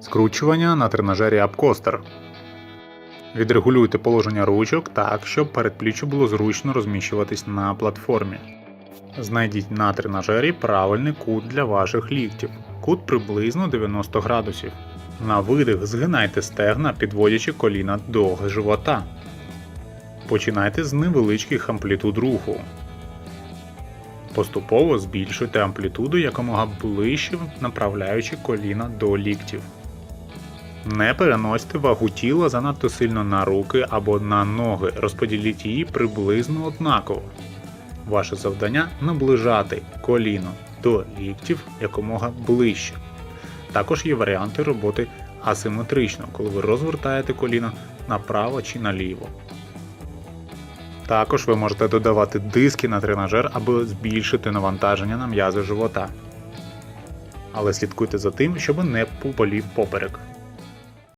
Скручування на тренажері Апкостер. Відрегулюйте положення ручок так, щоб передпліччю було зручно розміщуватись на платформі. Знайдіть на тренажері правильний кут для ваших ліктів. Кут приблизно 90 градусів. На видих згинайте стегна, підводячи коліна до живота. Починайте з невеличких амплітуд руху. Поступово збільшуйте амплітуду якомога ближче, направляючи коліна до ліктів. Не переносьте вагу тіла занадто сильно на руки або на ноги, розподіліть її приблизно однаково. Ваше завдання наближати коліно до ліктів якомога ближче. Також є варіанти роботи асиметрично, коли ви розвертаєте коліно направо чи наліво. Також ви можете додавати диски на тренажер, аби збільшити навантаження на м'язи живота. Але слідкуйте за тим, щоб не поболів поперек.